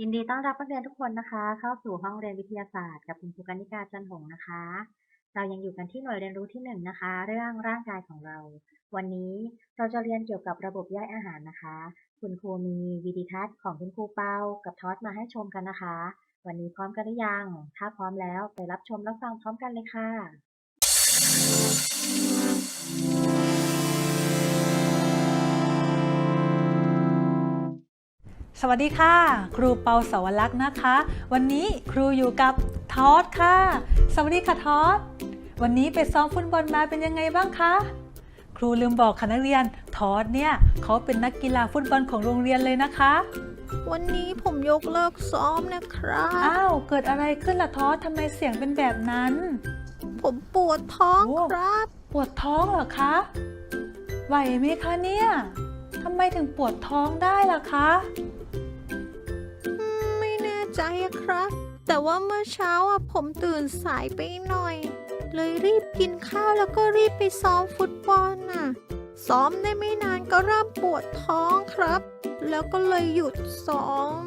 ยินดีต้อนรับนักเรียนทุกคนนะคะ เข้าสู่ห้องเรียนวิทยาศาสตร์กับคุณครูกนิกาจันหงนะคะ เรายังอยู่กันที่หน่วยเรียนรู้ที่หนึ่งนะคะ เรื่องร่างกายของเรา วันนี้เราจะเรียนเกี่ยวกับระบบย่อยอาหารนะคะ คุณครูมีวิดีทัศน์ของคุณครูเปากับทอสมาให้ชมกันนะคะ วันนี้พร้อมกันหรือยัง ถ้าพร้อมแล้วไปรับชมรับฟังพร้อมกันเลยค่ะ สวัสดีค่ะ ครูเปาสวรักษ์นะคะ วันนี้ครูอยู่กับทอสค่ะ สวัสดีค่ะทอสวันนี้ไปซ้อมฟุตบอลมาเป็นยังไงบ้างคะครูลืมบอกค่ะนักเรียนทอสเนี่ยเขาเป็นนักกีฬาฟุตบอลของโรงเรียนเลยนะคะ วันนี้ผมยกเลิกซ้อมนะครับ อ้าวเกิดอะไรขึ้นล่ะทอสทำไมเสียงเป็นแบบนั้น ผมปวดท้องโอ้ ครับ ปวดท้องเหรอคะไหวไหมคะเนี่ย ทำไมถึงปวดท้องได้ล่ะคะอืมไม่แน่ใจอะครับ แต่ว่าเมื่อเช้าอะผมตื่นสายไปหน่อย เลยรีบกินข้าวแล้วก็รีบไปซ้อมฟุตบอลน่ะ ซ้อมได้ไม่นานก็เริ่มปวดท้องครับ แล้วก็เลยหยุดซ้อม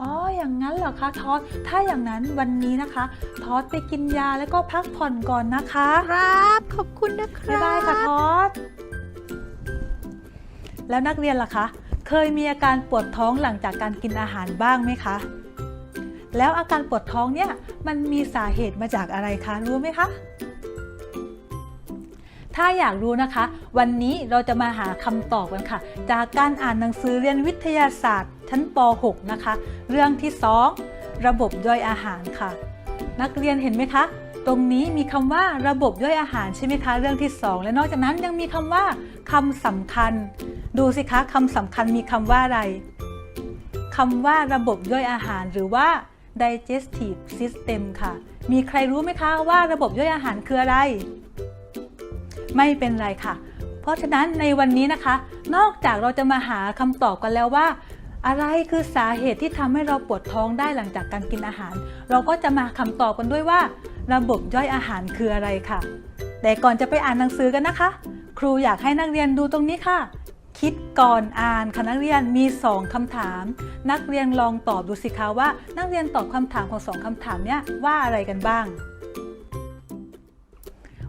อ๋อ อย่างนั้นเหรอคะทอส ถ้าอย่างนั้นวันนี้นะคะ ทอสไปกินยาแล้วก็พักผ่อนก่อนนะคะ ครับ ขอบคุณนะคบ๊ายรับบายค่ะทอส แล้วนักเรียนล่ะคะ เคยมีอาการปวดท้องหลังจากการกินอาหารบ้างไหมคะ แล้วอาการปวดท้องเนี่ยมันมีสาเหตุมาจากอะไรคะรู้ไหมคะ ถ้าอยากรู้นะคะ วันนี้เราจะมาหาคำตอบกันค่ะ จากการอ่านหนังสือเรียนวิทยาศาสตร์ ชั้นป .6 นะคะ เรื่องที่ 2 ระบบย่อยอาหารค่ะ นักเรียนเห็นไหมคะตรงนี้มีคำว่าระบบย่อยอาหารใช่ไหมคะ เรื่องที่ 2 และนอกจากนั้นยังมีคำว่าคำสำคัญ ดูสิคะคำสำคัญมีคำว่าอะไรคำว่าระบบย่อยอาหารหรือว่า digestive system ค่ะ มีใครรู้ไหมคะว่าระบบย่อยอาหารคืออะไร ไม่เป็นไรค่ะ เพราะฉะนั้นในวันนี้นะคะ นอกจากเราจะมาหาคำตอบกันแล้วว่า อะไรคือสาเหตุที่ทำให้เราปวดท้องได้หลังจากการกินอาหาร เราก็จะมาคำตอบกันด้วยว่า ระบบย่อยอาหารคืออะไรค่ะ แต่ก่อนจะไปอ่านหนังสือกันนะคะ ครูอยากให้นักเรียนดูตรงนี้ค่ะ คิดก่อนอ่านค่ะนักเรียนมี 2คำถาม นักเรียนลองตอบดูสิคะว่า นักเรียนตอบคำถามของสองคำถามเนี้ยว่าอะไรกันบ้าง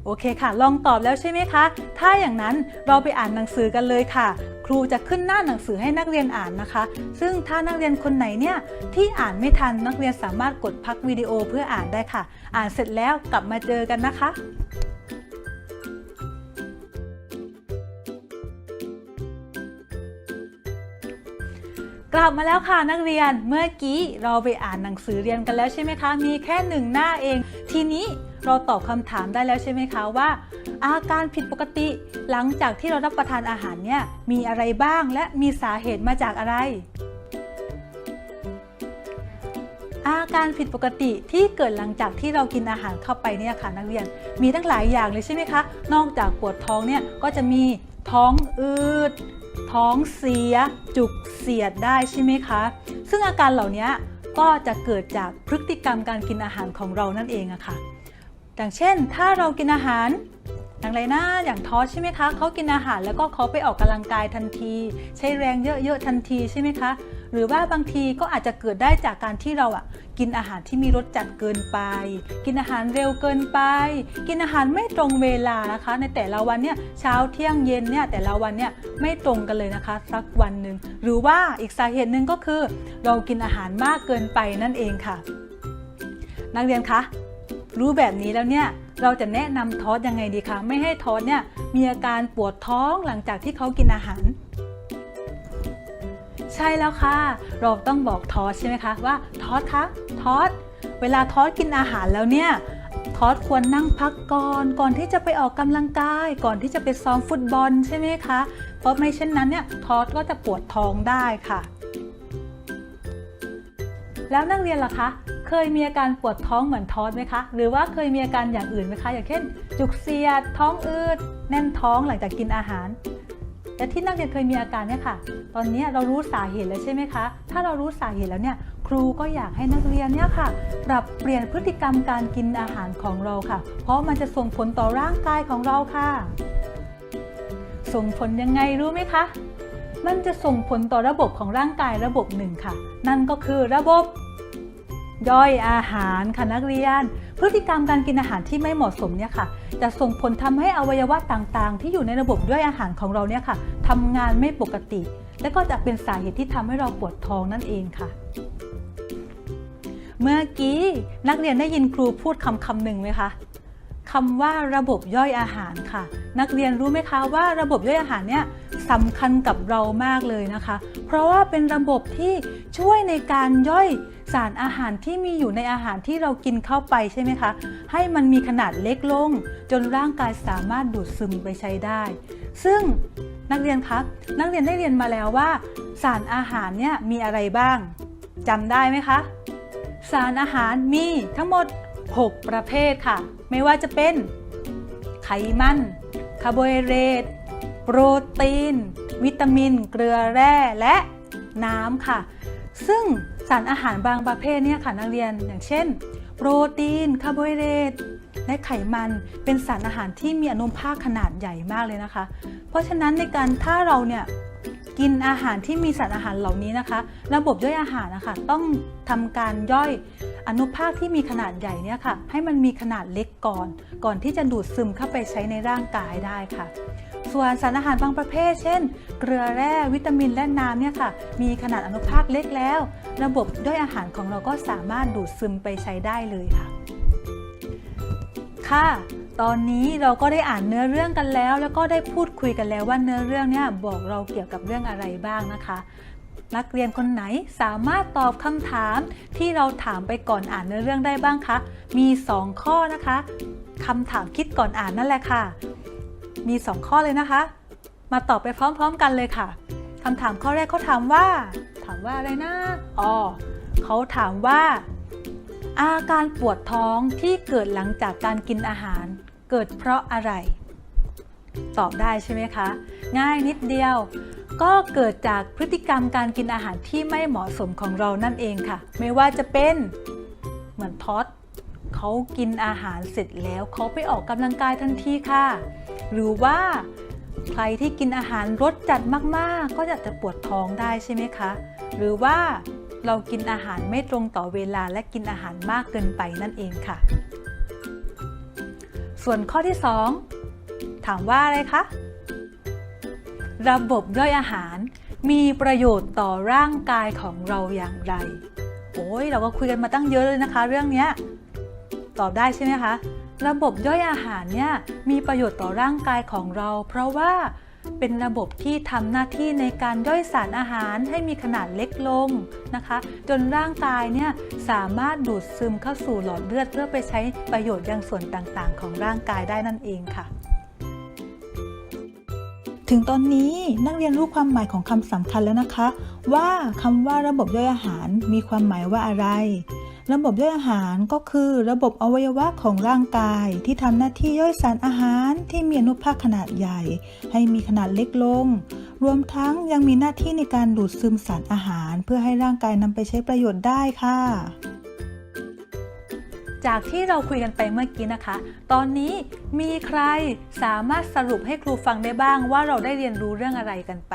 โอเคค่ะ ลองตอบแล้วใช่ไหมคะ ถ้าอย่างนั้นเราไปอ่านหนังสือกันเลยค่ะ ครูจะขึ้นหน้าหนังสือให้นักเรียนอ่านนะคะ ซึ่งถ้านักเรียนคนไหนเนี่ยที่อ่านไม่ทันนักเรียนสามารถกดพักวิดีโอเพื่ออ่านได้ค่ะ อ่านเสร็จแล้วกลับมาเจอกันนะคะ กลับมาแล้วค่ะนักเรียนเมื่อกี้เราไปอ่านหนังสือเรียนกันแล้วใช่ไหมคะ มีแค่หนึ่งหน้าเอง ทีนี้เราตอบคำถามได้แล้วใช่ไหมคะว่า อาการผิดปกติ หลังจากที่เรารับประทานอาหารเนี่ยมีอะไรบ้างและมีสาเหตุมาจากอะไร อาการผิดปกติที่เกิดหลังจากที่เรากินอาหารเข้าไปเนี่ยค่ะนักเรียนมีตั้งหลายอย่างเลยใช่ไหมคะ นอกจากปวดท้องเนี่ยก็จะมีท้องอืด ท้องเสีย จุกเสียดได้ใช่ไหมคะ ซึ่งอาการเหล่านี้ก็จะเกิดจากพฤติกรรมการกินอาหารของเรานั่นเองอะค่ะ อย่างเช่น ถ้าเรากินอาหารอย่างไรนะอย่างทอสใช่ไหมคะเขากินอาหารแล้วก็เขาไปออกกำลังกายทันที ใช้แรงเยอะๆทันทีใช่ไหมคะ หรือว่าบางทีก็อาจจะเกิดได้จากการที่เราอะกินอาหารที่มีรสจัดเกินไป กินอาหารเร็วเกินไป กินอาหารไม่ตรงเวลานะคะ ในแต่ละวันเนี่ยเช้าเที่ยงเย็นเนี่ยแต่ละวันเนี่ยไม่ตรงกันเลยนะคะ สักวันหนึ่งหรือว่าอีกสาเหตุหนึ่งก็คือ เรากินอาหารมากเกินไปนั่นเองค่ะ นักเรียนคะรู้แบบนี้แล้วเนี่ยเราจะแนะนำทอสยังไงดีคะไม่ให้ทอสเนี่ยมีอาการปวดท้องหลังจากที่เขากินอาหาร ใช่แล้วค่ะ เราต้องบอกทอสใช่ไหมคะว่าทอสคะทอสเวลาทอสกินอาหารแล้วเนี่ยทอสควรนั่งพักก่อนก่อนที่จะไปออกกำลังกาย ก่อนที่จะไปซ้อมฟุตบอลใช่ไหมคะ เพราะไม่เช่นนั้นเนี่ยทอสก็จะปวดท้องได้ค่ะ แล้วนักเรียนล่ะคะ เคยมีอาการปวดท้องเหมือนทอสไหมคะ หรือว่าเคยมีอาการอย่างอื่นไหมคะ อย่างเช่น จุกเสียดท้องอืดแน่นท้องหลังจากกินอาหาร แต่ที่นักเรียนเคยมีอาการเนี่ยค่ะ ตอนนี้เรารู้สาเหตุแล้วใช่ไหมคะ ถ้าเรารู้สาเหตุแล้วเนี่ยครูก็อยากให้นักเรียนเนี่ยค่ะ ปรับเปลี่ยนพฤติกรรมการกินอาหารของเราค่ะ เพราะมันจะส่งผลต่อร่างกายของเราค่ะ ส่งผลยังไงรู้ไหมคะ มันจะส่งผลต่อระบบของร่างกายระบบหนึ่งค่ะ นั่นก็คือระบบ ย่อยอาหารค่ะนักเรียน พฤติกรรมการกินอาหารที่ไม่เหมาะสมเนี่ยค่ะจะส่งผลทำให้อวัยวะต่างๆ ที่อยู่ในระบบย่อยอาหารของเราเนี่ยค่ะทำงานไม่ปกติ และก็จะเป็นสาเหตุที่ทำให้เราปวดท้องนั่นเองค่ะ เมื่อกี้นักเรียนได้ยินครูพูดคำคำหนึ่งไหมคะคำว่าระบบย่อยอาหารค่ะ นักเรียนรู้ไหมคะว่าระบบย่อยอาหารเนี่ยสำคัญกับเรามากเลยนะคะ เพราะว่าเป็นระบบที่ช่วยในการย่อย สารอาหารที่มีอยู่ในอาหารที่เรากินเข้าไปใช่ไหมคะ ให้มันมีขนาดเล็กลง จนร่างกายสามารถดูดซึมไปใช้ได้ ซึ่งนักเรียนคะนักเรียนได้เรียนมาแล้วว่า สารอาหารเนี่ยมีอะไรบ้างจำได้ไหมคะ สารอาหารมีทั้งหมด 6 ประเภทค่ะ ไม่ว่าจะเป็น ไขมัน คาร์โบไฮเดรตโปรตีน วิตามิน เกลือแร่และน้ำค่ะ ซึ่ง สารอาหารบางประเภทเนี่ยค่ะนักเรียนอย่างเช่น โปรตีนคาร์โบไฮเดรตและไขมันเป็นสารอาหารที่มีอนุภาคขนาดใหญ่มากเลยนะคะ เพราะฉะนั้นในการถ้าเราเนี่ยกินอาหารที่มีสารอาหารเหล่านี้นะคะ ระบบย่อยอาหารนะคะต้องทำการย่อยอนุภาคที่มีขนาดใหญ่เนี่ยค่ะ ให้มันมีขนาดเล็กก่อน ก่อนที่จะดูดซึมเข้าไปใช้ในร่างกายได้ค่ะ ส่วนสารอาหารบางประเภท เช่น เกลือแร่วิตามินและน้ำเนี่ยค่ะ มีขนาดอนุภาคเล็กแล้ว ระบบย่อยอาหารของเราก็สามารถดูดซึมไปใช้ได้เลยค่ะ ค่ะตอนนี้เราก็ได้อ่านเนื้อเรื่องกันแล้ว แล้วก็ได้พูดคุยกันแล้วว่าเนื้อเรื่องเนี่ยบอกเราเกี่ยวกับเรื่องอะไรบ้างนะคะ นักเรียนคนไหนสามารถตอบคำถามที่เราถามไปก่อนอ่านเนื้อเรื่องได้บ้างคะ มี 2 ข้อนะคะคำถามคิดก่อนอ่านนั่นแหละค่ะ มี 2 ข้อเลยนะคะ มาตอบไปพร้อมๆกันเลยค่ะคำถามข้อแรกเขาถามว่า ถามว่าอะไรนะอ๋อเขาถามว่า อาการปวดท้องที่เกิดหลังจากการกินอาหาร เกิดเพราะอะไร ตอบได้ใช่ไหมคะ ง่ายนิดเดียว ก็เกิดจากพฤติกรรมการกินอาหารที่ไม่เหมาะสมของเรานั่นเองค่ะ ไม่ว่าจะเป็นเหมือนทอต เขากินอาหารเสร็จแล้วเขาไปออกกำลังกายทันทีค่ะ หรือว่าใครที่กินอาหารรสจัดมาก ๆ ก็จะจะปวดท้องได้ใช่ไหมคะ หรือว่าเรากินอาหารไม่ตรงต่อเวลาและกินอาหารมากเกินไปนั่นเองค่ะ ส่วนข้อที่ 2 ถามว่าอะไรคะ ระบบย่อยอาหารมีประโยชน์ต่อร่างกายของเราอย่างไร โอ้ยเราก็คุยกันมาตั้งเยอะเลยนะคะ เรื่องเนี้ย ตอบได้ใช่ไหมคะ ระบบย่อยอาหารเนี่ยมีประโยชน์ต่อร่างกายของเรา เพราะว่าเป็นระบบที่ทำหน้าที่ในการย่อยสารอาหารให้มีขนาดเล็กลงนะคะ จนร่างกายเนี่ยสามารถดูดซึมเข้าสู่หลอดเลือดเพื่อไปใช้ประโยชน์ยังส่วนต่างๆ ของร่างกายได้นั่นเองค่ะ ถึงตอนนี้นักเรียนรู้ความหมายของคำสำคัญแล้วนะคะ ว่าคำว่าระบบย่อยอาหารมีความหมายว่าอะไร ระบบย่อยอาหารก็คือระบบอวัยวะของร่างกาย ที่ทำหน้าที่ย่อยสารอาหารที่มีอนุภาคขนาดใหญ่ ให้มีขนาดเล็กลง รวมทั้งยังมีหน้าที่ในการดูดซึมสารอาหาร เพื่อให้ร่างกายนำไปใช้ประโยชน์ได้ค่ะ จากที่เราคุยกันไปเมื่อกี้นะคะ ตอนนี้มีใครสามารถสรุปให้ครูฟังได้บ้างว่าเราได้เรียนรู้เรื่องอะไรกันไป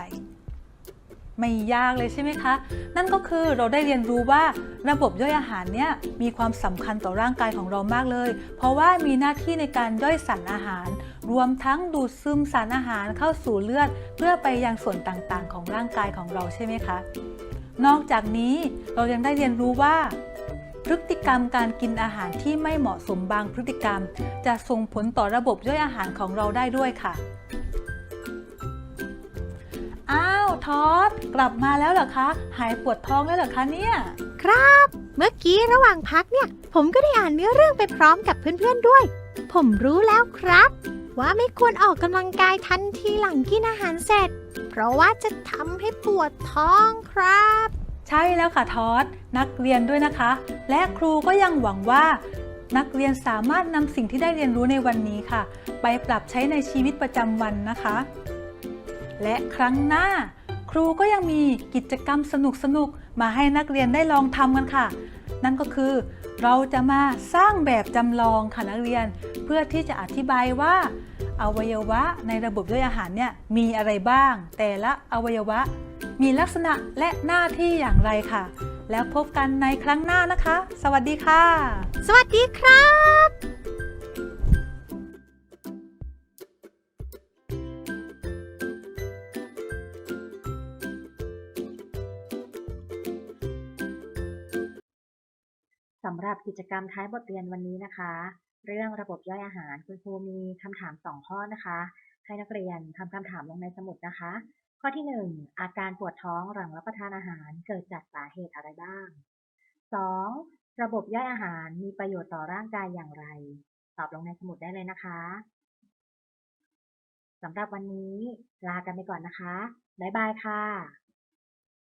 ไม่ยากเลยใช่ไหมคะ นั่นก็คือเราได้เรียนรู้ว่าระบบย่อยอาหารเนี่ยมีความสำคัญต่อร่างกายของเรามากเลย เพราะว่ามีหน้าที่ในการย่อยสารอาหาร รวมทั้งดูดซึมสารอาหารเข้าสู่เลือด เพื่อไปยังส่วนต่างๆ ของร่างกายของเราใช่ไหมคะ นอกจากนี้เรายังได้เรียนรู้ว่าพฤติกรรมการกินอาหารที่ไม่เหมาะสมบางพฤติกรรม จะส่งผลต่อระบบย่อยอาหารของเราได้ด้วยค่ะ ทอดกลับมาแล้วเหรอคะ หายปวดท้องแล้วเหรอคะเนี่ย ครับ เมื่อกี้ระหว่างพักเนี่ย ผมก็ได้อ่านเนื้อเรื่องไปพร้อมกับเพื่อนๆด้วย ผมรู้แล้วครับ ว่าไม่ควรออกกำลังกายทันทีหลังกินอาหารเสร็จ เพราะว่าจะทำให้ปวดท้องครับ ใช่แล้วค่ะทอดนักเรียนด้วยนะคะ และครูก็ยังหวังว่า นักเรียนสามารถนำสิ่งที่ได้เรียนรู้ในวันนี้ค่ะ ไปปรับใช้ในชีวิตประจำวันนะคะ และครั้งหน้าค รูก็ยังมีกิจกรรมสนุกๆมาให้นักเรียนได้ลองทำกันค่ะ นั่นก็คือเราจะมาสร้างแบบจำลองค่ะนักเรียน เพื่อที่จะอธิบายว่า อวัยวะในระบบย่อยอาหารเนี่ยมีอะไรบ้าง แต่ละอวัยวะ มีลักษณะและหน้าที่อย่างไรค่ะ แล้วพบกันในครั้งหน้านะคะ สวัสดีค่ะ สวัสดีครับำหรับกิจกรรมท้ายบทเรียนวันนี้นะคะ เรื่องระบบย่อยอาหารคุณครูมีคำถามสองข้อนะคะ ให้นักเรียนทำคำถามลงในสมุดนะคะ ข้อที่หนึ่งอาการปวดท้องหลังรับประทานอาหารเกิดจากสาเหตุอะไรบ้างสองระบบย่อยอาหารมีประโยชน์ต่อร่างกายอย่างไร ตอบลงในสมุดได้เลยนะคะสำหรับวันนี้ลากันไปก่อนนะคะ บ๊ายบายค่ะ